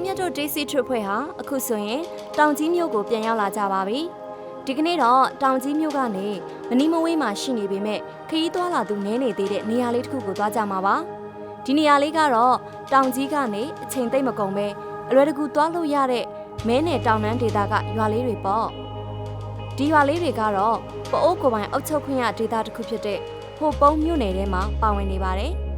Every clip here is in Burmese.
အိမ်မြတ်တို့ DC Trip ဖွဲ့ဟာအခုဆိုရင်တောင်ကြီးမြို့ကိုပြန်ရောက်လာကြပါပြီ။ဒီကနေ့တော့တောင်ကြီးမြို့ကနေမနီမဝေးမှာရှိနေပေမဲ့ခရီးသွားလာသူနည်းနေသေးတဲ့နေရာလေးတစ်ခုကိုသွားကြမှာပါ။ဒီနေရာလေးကတော့တောင်ကြီးကနေအချိန်သိမ့်မကုန်ပဲအလွယ်တကူသွားလို့ရတဲ့မဲနယ်တောင်တန်းဒေသကရွာလေးတွေပေါ့။ဒီရွာလေးတွေကတော့ပအိုးကိုယ်ပိုင်အုပ်ချုပ်ခွင့်ရဒေသတစ်ခုဖြစ်တဲ့ဟိုပုံးမြို့နယ်ထဲမှာပါဝင်နေပါတယ်။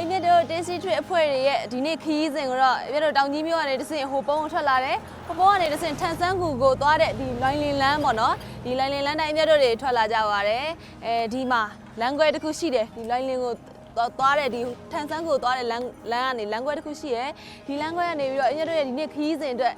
အိမ်မြတ်တို့ Tasty Trip အဖွဲ့တွေရဲ့ဒီနေ့ခရီးစဉ်ကိုတော့ပြတို့တောင်ကြီးမြို့ကနေတဆင်ဟိုပုံးကိုထွက်လာတယ်ဟိုပုံးကနေတဆင်ထန်ဆန်းကူကိုသွားတဲ့ဒီလိုင်းလင်လန်းပေါ့နော်ဒီလိုင်းလင်လန်းတိုင်းအမြတ်တို့တွေထွက်လာကြပါတယ်အဲဒီမှာလမ်းခွဲတစ်ခုရှိတယ်ဒီလိုင်းလင်ကိုသွားသွားတဲ့ဒီထန်ဆန်းကိုသွားတဲ့လမ်းလမ်းကနေလမ်းခွဲတစ်ခုရှိရယ်ဒီလမ်းခွဲကနေပြီးတော့အမြတ်တို့ရဲ့ဒီနေ့ခရီးစဉ်အတွက်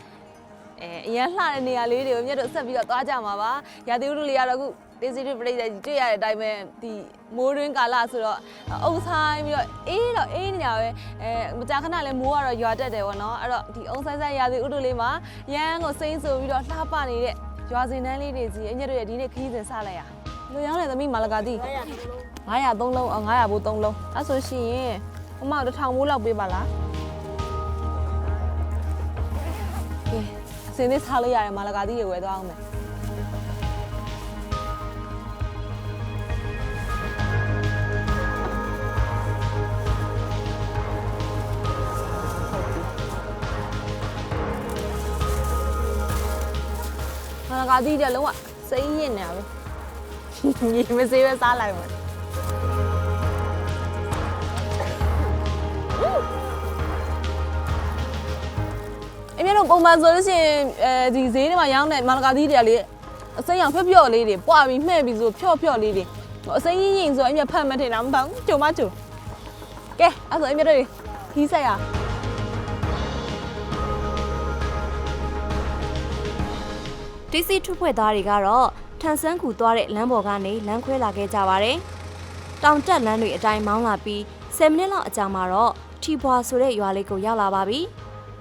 အဲအရန်လှတဲ့နေရာလေးတွေကိုမြတ်တို့ဆက်ပြီးတော့သွားကြမှာပါရာသီဥတုလေးကတော့အခု ဒေစီတူပရိသတ်ကြီးတွေ့ရတဲ့အတိုင်းပဲဒီမိုးရင်းကာလဆိုတော့အုပ်ဆိုင်ပြီးတော့အေးတော့အေးနေတာပဲအဲမကြာခဏလည်းမိုးကတော့ရွာတက်တယ်ဗောနော်အဲ့တော့ဒီအုံဆိုင်ဆိုင်ရာသီဥတုလေးမှာရန်ကိုစိမ့်ဆိုပြီးတော့လှပနေတဲ့ရွာစင်တန်းလေးတွေစီအညက်တို့ရဲ့ဒီနေ့ခရီးစဉ်စလိုက်ရလူရောင်းလေသမီးမာလကာတိ900 3လုံး900ဘိုး3လုံးအဲ့ဆိုရှင်အမတစ်ထောင်မိုးလောက်ပေးပါလားကဲအစင်းလေးစားလို့ရတယ်မာလကာတိတွေဝယ်သွားအောင်မယ် မာလကာတိတွေလုံးဝစိမ့်ရင်နေရပဲညီမစေးပဲစားလိုက်မယ်အမေတို့ပုံမှန်ဆိုလို့ရှိရင်အဲဒီဈေးတွေမှာရောင်းတဲ့မာလကာတိတွေကလေအစိမ်းရောင်ဖြော့ဖြော့လေးတွေပွားပြီးမှဲ့ပြီးဆိုဖြော့ဖြော့လေးတွေအစိမ်းရင်ရင်ဆိုအမေဖတ်မထင်တာမပေါ့ကြုံမကြုံကဲအဲ့ဆိုအမေတို့ခီးဆက်ရ ဒီစီထုဖွဲ့သားတွေကတော့ထန်ဆန်းကူသွားတဲ့လမ်းပေါ်ကနေလမ်းခွဲလာခဲ့ကြပါတယ်။တောင်တက်လမ်းတွေအတိုင်းမောင်းလာပြီး10မိနစ်လောက်အကြာမှာတော့ထီဘွာဆိုတဲ့ရွာလေးကိုရောက်လာပါပြီ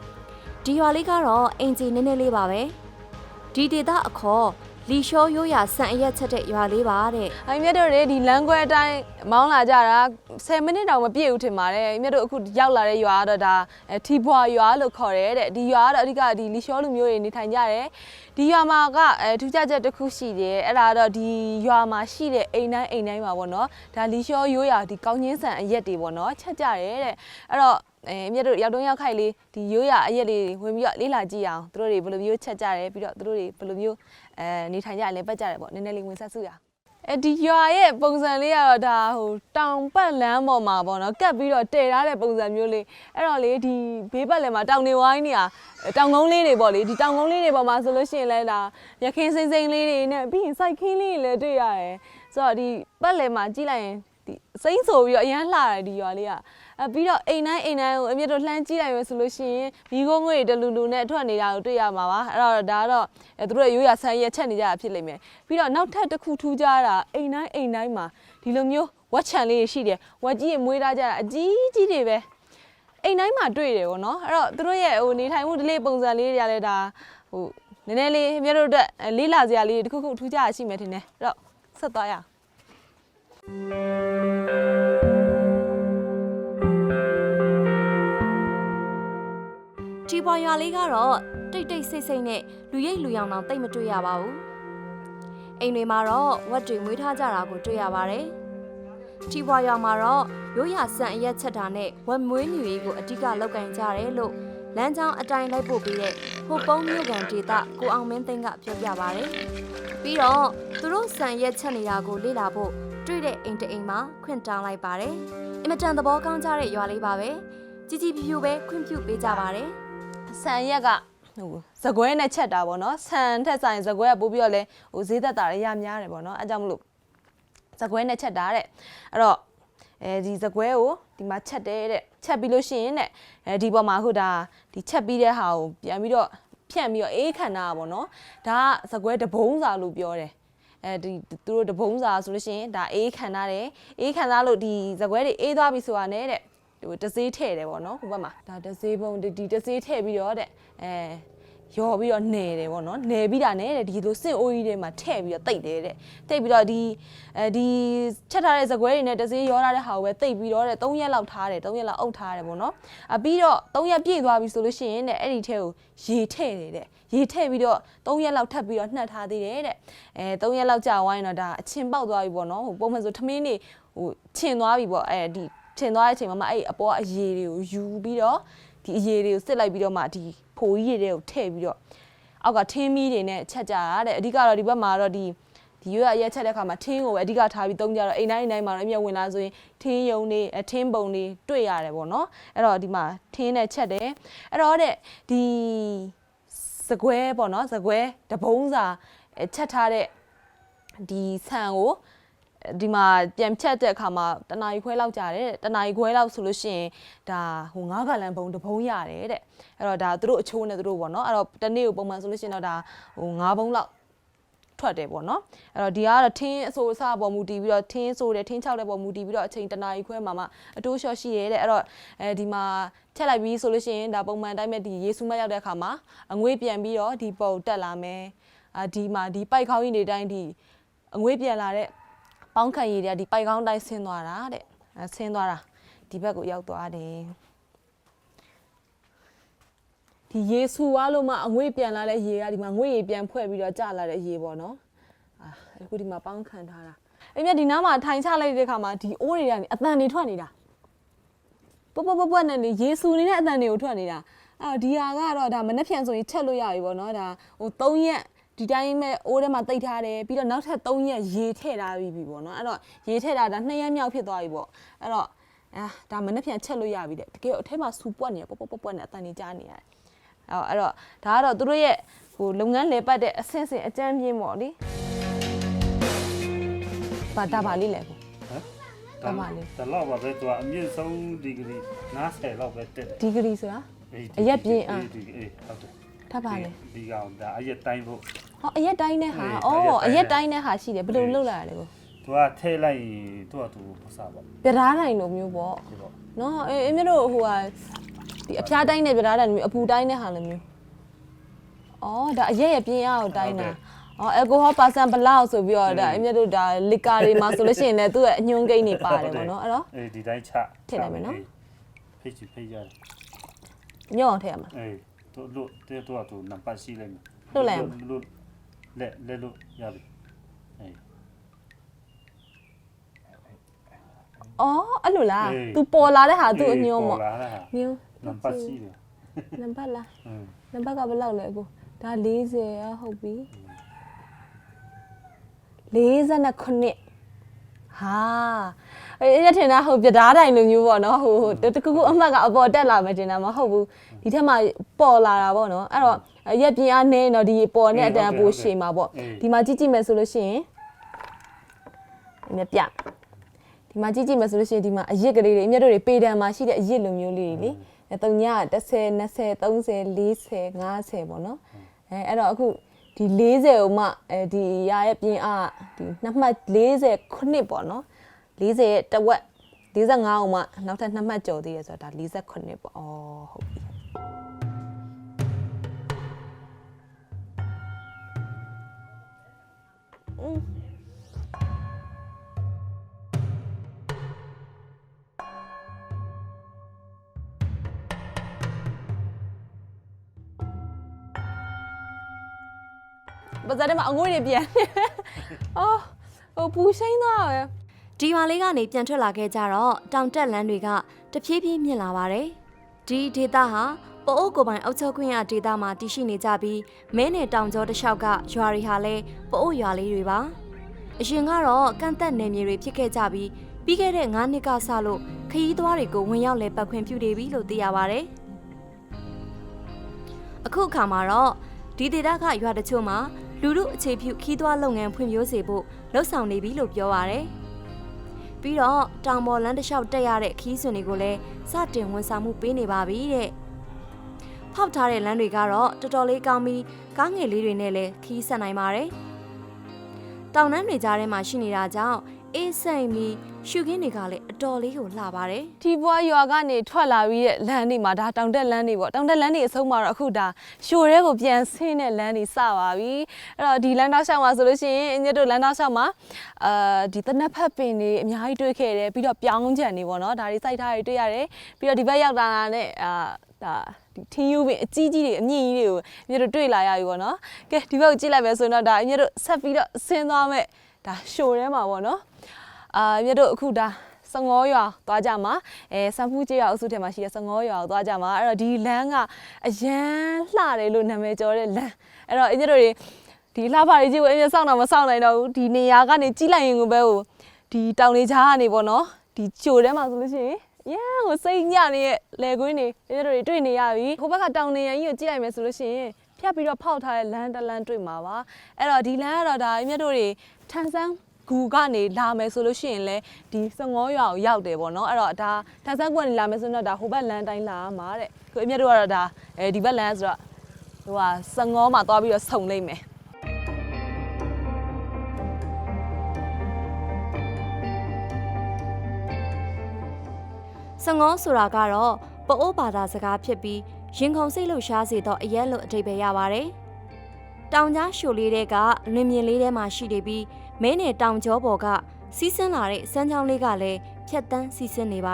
။ဒီရွာလေးကတော့အင်ဂျီနည်းနည်းလေးပါပဲ။ဒီဒေသအခေါ် လီရှောရိုးရာဆန်အရက်ချက်တဲ့ရွာလေးပါတဲ့အမြတ်တို့တွေဒီလမ်းခွဲအတိုင်းမောင်းလာကြတာ10မိနစ်တောင်မပြည့်ဘူးထင်ပါတယ်အမြတ်တို့အခုရောက်လာတဲ့ရွာကတော့ဒါအဲထီဘွာရွာလို့ခေါ်တယ်တဲ့ဒီရွာကတော့အဓိကဒီလီရှောလူမျိုးတွေနေထိုင်ကြတယ်ဒီရွာမှာကအဲထူးခြားချက်တစ်ခုရှိတယ်အဲ့ဒါကတော့ဒီရွာမှာရှိတဲ့အိမ်တိုင်းအိမ်တိုင်းမှာပေါ့နော်ဒါလီရှောရိုးရာဒီကောင်းချင်းဆန်အရက်တွေပေါ့နော်ချက်ကြတယ်တဲ့အဲ့တော့ အဲအမြတ်တို့ရောက်တော့ရောက်ခိုက်လေးဒီရိုးရာအရက်လေးတွေဝင်ပြီးတော့လေးလာကြည့်အောင်သူတို့တွေဘယ်လိုမျိုးချက်ကြတယ်ပြီးတော့သူတို့တွေဘယ်လိုမျိုးအဲနေထိုင်ကြတယ်လဲပတ်ကြတယ်ပေါ့နည်းနည်းလေးဝင်ဆက်စုရအောင်အဲဒီရွာရဲ့ပုံစံလေးကတော့ဒါဟိုတောင်ပတ်လမ်းပေါ်မှာပေါ့နော်ကပ်ပြီးတော့တည်ထားတဲ့ပုံစံမျိုးလေးအဲ့တော့လေဒီဘေးပတ်လည်မှာတောင်နေဝိုင်းနေရတောင်ကုန်းလေးတွေပေါ့လေဒီတောင်ကုန်းလေးတွေပေါ်မှာဆိုလို့ရှိရင်လည်းဒါရခင်းစိမ့်စိမ့်လေးတွေနဲ့ပြီးရင်စိုက်ခင်းလေးတွေလည်းတွေ့ရတယ်ဆိုတော့ဒီပတ်လည်မှာကြည့်လိုက်ရင်ဒီ စိမ့်ဆိုပြီးတော့အရန်လှတယ်ဒီရွာလေးကအဲပြီးတော့အိမ်တိုင်းအိမ်တိုင်းကိုအမြတ်တော့လှမ်းကြည့်လိုက်မယ်ဆိုလို့ရှိရင်ဘီကုန်းငွေတလူလူနဲ့ထွက်နေတာကိုတွေ့ရမှာပါအဲ့တော့ဒါကတော့အဲသူတို့ရဲ့ရိုးရာဆန်းရက်ချက်နေကြတာဖြစ်လိမ့်မယ်ပြီးတော့နောက်ထပ်တစ်ခုထူးခြားတာအိမ်တိုင်းအိမ်တိုင်းမှာဒီလိုမျိုးဝက်ချန်လေးတွေရှိတယ်ဝက်ကြီးတွေမွေးထားကြတာအကြီးကြီးတွေပဲအိမ်တိုင်းမှာတွေ့တယ်ဗောနော်အဲ့တော့သူတို့ရဲ့ဟိုနေထိုင်မှုဒီလေးပုံစံလေးတွေကလည်းဒါဟိုနည်းနည်းလေးအမြတ်တို့အတွက်လေးလာစရာလေးတွေတစ်ခုခုထူးခြားရရှိမယ်ထင်တယ်အဲ့တော့ဆက်သွားရအောင် ထီဘွာရွာလေးကတော့တိတ်တိတ်ဆိတ်ဆိတ်နဲ့လူရိတ်လူရောင်တောင်တိတ်မတွေ့ရပါဘူးအိမ်တွေမှာတော့ဝက်တွေမွေးထားကြတာကိုတွေ့ရပါတယ်ထီဘွာရွာမှာတော့ရိုးရာဆန်အရက်ချက်တာနဲ့ဝက်မွေးမြူရေးကိုအဓိကလောက်ကင်ကြတယ်လို့လမ်းကြောင်းအတိုင်းလိုက်ပို့ပြီးတဲ့ဟိုပုံးမြို့ကန်ဒေသကိုအောင်မင်းသိန်းကပြောပြပါတယ်ပြီးတော့သူတို့ဆန်ရက်ချက်နေတာကိုလေ့လာဖို့ တွေ့တဲ့အိမ်တအိမ်မှာခွင့်တောင်းလိုက်ပါတယ်အင်မတန်သဘောကောင်းကြတဲ့ရွာလေးပါပဲជីជីဖြူဖြူပဲခွင့်ပြုပေးကြပါတယ်ဆန်ရက်ကဟိုဇကွဲနဲ့ချက်တာပေါ့နော်ဆန်ထက်ဆိုင်ဇကွဲကပို့ပြီးတော့လဲဟိုဈေးသက်တာရရများတယ်ပေါ့နော်အဲကြောင့်မလို့ဇကွဲနဲ့ချက်တာတဲ့အဲ့တော့အဲဒီဇကွဲကိုဒီမှာချက်တယ်တဲ့ချက်ပြီးလို့ရှိရင်တဲ့အဲဒီပေါ်မှာဟုတ်တာဒီချက်ပြီးတဲ့ဟာကိုပြန်ပြီးတော့ဖြန့်ပြီးတော့အေးခန္ဓာပေါ့နော်ဒါကဇကွဲတပုံးစာလို့ပြောတယ် အဲဒီသူတို့တပုံးစာဆိုလို့ရှိရင်ဒါအေးခံထားတယ်အေးခံထားလို့ဒီဇကွဲတွေအေးသွားပြီဆိုတာနဲ့တဲ့ဟိုတစေးထည့်တယ်ပေါ့နော်ဟိုဘက်မှာဒါတစေးပုံဒီဒီတစေးထည့်ပြီးတော့တဲ့အဲ ရော်ပြီးတော့နယ်တယ်ပေါ့နော်နယ်ပြီးတာနဲ့တဲ့ဒီလိုစင့်အိုးကြီးတွေမှာထည့်ပြီးတော့တိတ်တယ်တဲ့တိတ်ပြီးတော့ဒီအဲဒီချက်ထားတဲ့ဇကွဲတွေနဲ့တစေးရောထားတဲ့ဟာကိုပဲတိတ်ပြီးတော့တဲ့3ရက်လောက်ထားတယ်3ရက်လောက်အုပ်ထားတယ်ပေါ့နော်အပြီးတော့3ရက်ပြည့်သွားပြီဆိုလို့ရှိရင်တဲ့အဲ့ဒီထဲကိုရေထည့်တယ်တဲ့ရေထည့်ပြီးတော့3ရက်လောက်ထပ်ပြီးတော့နှက်ထားသေးတယ်တဲ့အဲ3ရက်လောက်ကြာဝိုင်းတော့ဒါအချင်းပေါက်သွားပြီပေါ့နော်ဟိုပုံမှန်ဆိုထမင်းနေဟိုချင်သွားပြီပေါ့အဲဒီချင်သွားတဲ့အချိန်မှာမှအဲ့အပေါ်အရေတွေကိုယူပြီးတော့ဒီအရေတွေကိုစစ်လိုက်ပြီးတော့မှဒီ ဖိုကြီးတွေကိုထည့်ပြီးတော့အောက်ကထင်းမီးတွေနဲ့ချက်ကြတာတဲ့အဓိကတော့ဒီဘက်မှာတော့ဒီဒီရွက်ရက်ချက်တဲ့ခါမှာထင်းကိုပဲအဓိကထားပြီးတုံးကြတော့အိမ်တိုင်းအိမ်တိုင်းမှာတော့အမြဲဝင်လာဆိုရင်ထင်းယုံတွေအထင်းပုံတွေတွေ့ရတယ်ပေါ့နော်အဲ့တော့ဒီမှာထင်းနဲ့ချက်တယ်အဲ့တော့တဲ့ဒီစကွဲပေါ့နော်စကွဲတပုံးစာအဲချက်ထားတဲ့ဒီဆန်ကို ဒီမှာပြန်ဖြတ်တဲ့အခါမှာတနာ E ခွဲလောက်ကြာတယ်တဲ့တနာ E ခွဲလောက်ဆိုလို့ရှိရင်ဒါဟို9ဂါလန်ဘုံတစ်ဘုံရတယ်တဲ့အဲ့တော့ဒါသူတို့အချိုးနဲ့သူတို့ပေါ့နော်အဲ့တော့တစ်နေ့ကိုပုံမှန်ဆိုလို့ရှိရင်တော့ဒါဟို9ဘုံလောက်ထွက်တယ်ပေါ့နော်အဲ့တော့ဒီကတော့ထင်းအဆိုအစပေါ်မူတည်ပြီးတော့ထင်းဆိုတယ်ထင်းချောက်တဲ့ပေါ်မူတည်ပြီးတော့အချိန်တနာ E ခွဲမှာမှအတိုးလျှော့ရှိရဲတဲ့အဲ့တော့အဲဒီမှာချက်လိုက်ပြီးဆိုလို့ရှိရင်ဒါပုံမှန်အတိုင်းပဲဒီရေဆူမရောက်တဲ့အခါမှာအငွေ့ပြန်ပြီးတော့ဒီပုံတက်လာမယ်အာဒီမှာဒီပိုက်ခေါင်းကြီးတွေတိုင်းဒီအငွေ့ပြန်လာတဲ့ ပေါင်းခံရည်တွေကဒီပိုက်ကောင်းတိုင်းဆင်းသွားတာတဲ့အဲဆင်းသွားတာဒီဘက်ကိုရောက်သွားတယ်ဒီရေဆူသွားလို့မှအငွေ့ပြန်လာတဲ့ရေကဒီမှာငွေ့ရေပြန်ဖွဲ့ပြီးတော့ကျလာတဲ့ရေပေါ့နော်အာအခုဒီမှာပေါင်းခံထားတာအဲ့မြတ်ဒီနားမှာထိုင်ချလိုက်တဲ့ခါမှာဒီအိုးတွေကနေအတန်တွေထွက်နေတာပပပပနဲ့နေရေဆူနေတဲ့အတန်တွေကိုထွက်နေတာအော်ဒီဟာကတော့ဒါမနှက်ဖြန်ဆိုရင်ချက်လို့ရပြီပေါ့နော်ဒါဟို3ရက် ဒီတိုင်းမဲ့အိုးထဲမှာတိတ်ထားတယ်ပြီးတော့နောက်ထပ်3ရက်ရေထည့်ထားပြီးပြီပေါ့နော်အဲ့တော့ရေထည့်တာဒါ2ရက်မြောက်ဖြစ်သွားပြီပေါ့အဲ့တော့အာဒါမနှက်ဖြန်ချက်လို့ရပြီတဲ့တကယ်အထက်မှာစူပွက်နေပပပပွက်နေအတန်တွေကြားနေရတယ်အော်အဲ့တော့ဒါကတော့သူတို့ရဲ့ဟိုလုပ်ငန်းလေပတ်တဲ့အဆင့်ဆင့်အကြမ်းပြင်းပေါ့လေဘာတာပါလေးလဲကိုဟမ်တမလေးတလောက်ပါပဲသူကအမြင့်ဆုံးဒီဂရီ90လောက်ပဲတက်တယ်ဒီဂရီဆိုတာအေးအရက်ပြင်းအားဒီအေးဟုတ်တယ် တာပါလေဒီကောင်ဒါအရက်တိုင်းဖို့ ဟောအရက်တိုင်းနဲ့ဟာအေးအော်အအရက်ရက်တိုတိုင်းင်းနဲ့ဟာရှိတယ်ဘယ်လိုလုပ်လာရလဲကိုသူကထဲလိုက်ရင်သူကသူပစားပေါ့ပြဓားတိုင်းလိုမျိုးပေါ့ဒီပေါ့နော်အေးအမေတို့ဟိုဟာဒီအဖျားတိုင်းနဲ့ပြဓားတိုင်းလိုမျိုးအပူတိုင်းနဲ့ဟာလိုမျိုးအော်ဒါအရက်ရပြင်းအားကိုတိုင်းတာအော်အယ်ကိုဟောပါဆန်ဘလောက်ဆိုပြီးတော့ဒါအမေတို့ဒါလစ်ကာတွေမှာဆိုလို့ရှိရင်လည်းသူ့ရဲ့အညွန်းကိန်းတွေပါတယ်ပေါ့နော်အဲ့တော့ အေးဒီတိုင်းချထည့်လိုက်မယ်နော် ဖိတ်ချဖိတ်ရတယ်ညော့အောင်ထည့်ရမှာအေး သူလို့တဲသူကသူနံပါတ်ရှိလိုက်မယ်လွတ်လိုက်အောင်လို့လက်လက်လို့ရပြီအေးအော်အဲ့လိုလားအေးသူပေါ်လာတဲ့ဟာသူ့အညွန်းပေါ့ပေါ်လာတာဟာညွန်းနံပါတ်ရှိတယ်နံပါတ်လားอืมနံပါတ်ကဘယ်လောက်လဲအခုဒါ40ရဟုတ်ပြီ49 ဟာအဲ့ရထင်တာဟိုပြဓားတိုင်လိုမျိုးပေါ့နော်ဟိုဟိုတကူကူအမှတ်ကအပေါ်တက်လာမယ်တင်တာမဟုတ်ဘူးဒီထက်မှပေါ်လာတာပေါ့နော်အဲ့တော့ရက်ပြင်းအားနေတော့ဒီပေါ်နဲ့အတန်ပိုရှည်မှာပေါ့ဒီမှာကြည့်ကြည့်မယ်ဆိုလို့ရှိရင်ဒီမြပြဒီမှာကြည့်ကြည့်မယ်ဆိုလို့ရှိရင်ဒီမှာအရစ်ကလေးတွေအမြတ်တို့တွေပေတံမှာရှိတဲ့အရစ်လိုမျိုးလေးတွေလေအဲတုံညာ30 20 30 40 50ပေါ့နော်အဲအဲ့တော့အခု ဒီ40ကိုမှအဲဒီရာရဲ့ပြင်းအားဒီနှစ်မှတ်40ခုနှစ်ပေါ့နော်40ရဲ့တဝက်45အောင်မှနောက်ထပ်နှစ်မှတ်ကျော်သေးရဆိုတော့ဒါ48ပေါ့အော်ဟုတ်ပြီอืม ပါဇာတ်ထဲမှာအငွေ့တွေပြန်နေအော်ဟိုပူရှိန်သွားပဲဒီရွာလေးကနေပြန်ထွက်လာခဲ့ကြတော့တောင်တက်လန်းတွေကတဖြည်းဖြည်းမြင့်လာပါတယ်ဒီဒေသဟာပအိုးကိုပိုင်အုပ်ချုပ်ခွင့်ရဒေသမှာတည်ရှိနေကြပြီးမဲနယ်တောင်ကျောတစ်လျှောက်ကရွာတွေဟာလည်းပအိုးရွာလေးတွေပါအရင်ကတော့ကန့်သက်နယ်မြေတွေဖြစ်ခဲ့ကြပြီးပြီးခဲ့တဲ့9နှစ်ကစလို့ခရီးသွားတွေကိုဝင်ရောက်လဲပတ်ခွင့်ပြုနေပြီလို့သိရပါဗျအခုအခါမှာတော့ဒီဒေသကရွာတချို့မှာ လူမှုအခြေပြုခီးသွွားလုပ်ငန်းဖွံ့ဖြိုးစေဖို့လှုပ်ဆောင်နေပြီလို့ပြောပါရယ်ပြီးတော့တောင်ပေါ်လမ်းတစ်လျှောက်တက်ရတဲ့ခီးစွန်တွေကိုလည်းစတင်ဝန်ဆောင်မှုပေးနေပါပြီတဲ့ဖောက်ထားတဲ့လမ်းတွေကတော့တော်တော်လေးကောင်းပြီးကားငယ်လေးတွေနဲ့လည်းခီးဆက်နိုင်ပါတယ်တောင်တန်းတွေကြားထဲမှာရှိနေတာကြောင့် အေးစိမ်ပြီးရှုခင်းတွေကလည်းအတော်လေးကိုလှပါတယ်ထီပွားရွာကနေထွက်လာပြီးတဲ့လမ်းတွေမှာဒါတောင်တက်လမ်းတွေပေါ့တောင်တက်လမ်းတွေအဆုံးမှာတော့အခုဒါရှိုရဲကိုပြန်ဆင်းတဲ့လမ်းတွေစပါပြီအဲ့တော့ဒီလမ်းတောက်လျှောက်မှာဆိုလို့ရှိရင်အညတို့လမ်းတောက်လျှောက်မှာအာဒီတနက်ဖက်ပင်တွေအများကြီးတွေ့ခဲ့တယ်ပြီးတော့ပြောင်းချန်တွေပေါ့နော်ဒါတွေစိုက်ထားတွေတွေ့ရတယ်ပြီးတော့ဒီဘက်ရောက်လာတာနဲ့အာဒါဒီထင်းယူပင်အကြီးကြီးတွေအမြင့်ကြီးတွေကိုအညတို့တွေ့လာရပြီပေါ့နော်ကဲဒီဘက်ကိုကြည့်လိုက်မယ်ဆိုရင်တော့ဒါအညတို့ဆက်ပြီးတော့ဆင်းသွားမဲ့ဒါရှိုရဲမှာပေါ့နော် အာမြတ်တို့အခုဒါစငေါရွာသွားကြမှာအဲစံဖူးကျေးရွာအုပ်စုထဲမှာရှိတဲ့စငေါရွာကိုသွားကြမှာအဲ့တော့ဒီလမ်းကအရန်လှတယ်လို့နာမည်ကျော်တဲ့လမ်းအဲ့တော့အညတို့တွေဒီလှဖတွေကြည့်ဖို့အရင်စောင့်တော့မစောင့်နိုင်တော့ဘူးဒီနေရာကနေကြီးလိုက်ရင်ကိုပဲဟိုဒီတောင်လေးချားကနေပေါ့နော်ဒီချိုထဲမှာဆိုလို့ရှိရင်ရန်ကိုစိတ်ညနေရဲ့လေကွင်းနေအညတို့တွေတွေ့နေရပြီဟိုဘက်ကတောင်နေရန်ကြီးကိုကြည့်လိုက်မယ်ဆိုလို့ရှိရင်ဖြတ်ပြီးတော့ဖောက်ထားတဲ့လမ်းတစ်လမ်းတွေ့မှာပါအဲ့တော့ဒီလမ်းကတော့ဒါအညတို့တွေထန်ဆန်း ဂူကနေလာမယ်ဆိုလို့ရှိရင်လည်းဒီစငေါရွာကိုရောက်တယ်ပေါ့နော်အဲ့တော့ဒါထန်ဆန်းကွက်နေလာမယ်ဆိုတော့ဒါဟိုဘက်လမ်းတိုင်းလာမှာတဲ့ကိုအမြတ်တို့ကတော့ဒါအဲဒီဘက်လမ်းဆိုတော့ဟိုဟာစငေါမှာသွားပြီးတော့ဆုံလိုက်မယ်စငေါဆိုတာကတော့ပအိုးဘာသာစကားဖြစ်ပြီးရင်ခုန်စိတ်လှုပ်ရှားစေသောအရက်လို့အဓိပ္ပာယ်ရပါတယ်။ တောင်ကြားရှိုလေးတွေကလွင်မြင်လေးထဲမှာရှိနေပြီးမဲနယ်တောင်ကျောပေါ်ကစီးဆင်းလာတဲ့စမ်းချောင်းလေးကလည်းဖြတ်တန်းစီးဆင်းနေပါ